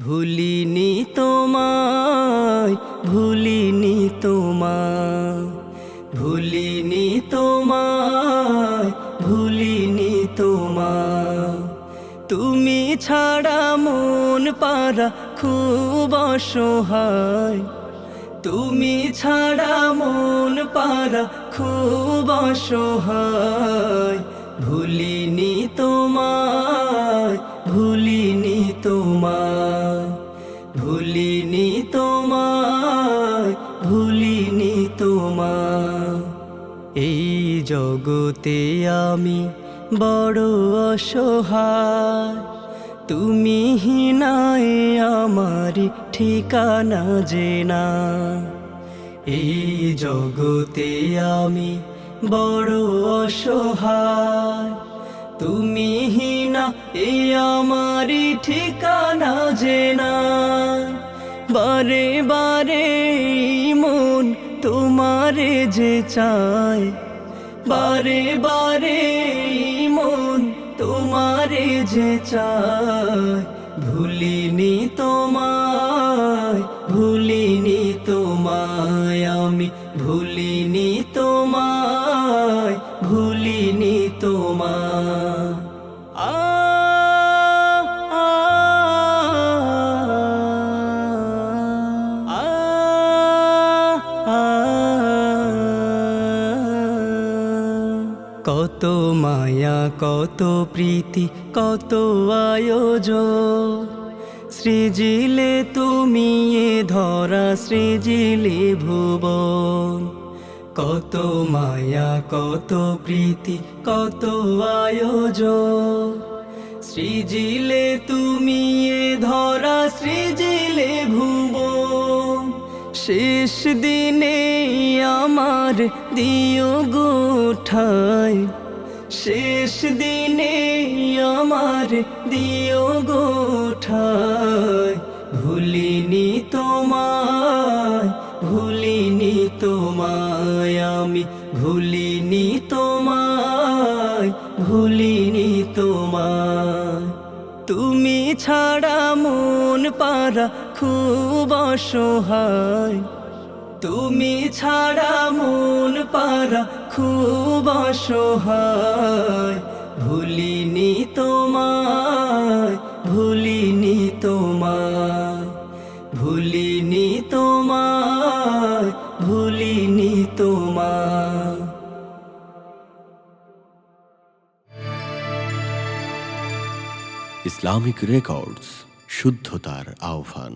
ভুলিনি তোমায় ভুলিনি তোমায় ভুলিনি তোমায় ভুলিনি তোমায়। তুমি ছাড়া মন পারা খুব অসহায়। তুমি ছাড়া মন পারা খুব অসহায়। ভুলিনি তোমায় ভুলিনি তোমায় ভুলিনি তোমায় ভুলিনি তোমায়। এই জগতে আমি বড় অসহায়, তুমি হিনায় আমার ঠিকানা জেনা। এই জগতে আমি বড় অসহায় তুমি হিনা এই আমার ঠিকানা জেনা। বারে বারে এই মন তোমারে যে চায়। বারে বারে মন তোমারে যে চায়। ভুলিনি তোমায় ভুলিনি তোমায়, আমি ভুলিনি তোমায় ভুলিনি তোমায়। কত মায়া, কত প্রীতি, কত আয়োজ সৃজিলে তুমি এ ধরা, সৃজিলে ভুবন। কত মায়া, কত প্রীতি, কত আয়োজ সৃজিলে তুমি এ ধরা, সৃজিলে শেষ দিনে আমার দিও গোঠায়। শেষ দিনে আমার দিও গোঠায়। ভুলিনি তোমায় ভুলিনি তোমায়, আমি ভুলিনি তোমায়, ভুলিনি তুমি ছাড়া মন পারা খুব অসহায়। তুমি ছাড়া মন পারা খুব অসহায়। ভুলিনি তোমায় ভুলিনি তোমায় ভুলিনি তোমায় ভুলিনি তোমায়। ইসলামিক রেকর্ডস শুদ্ধতার আহ্বান।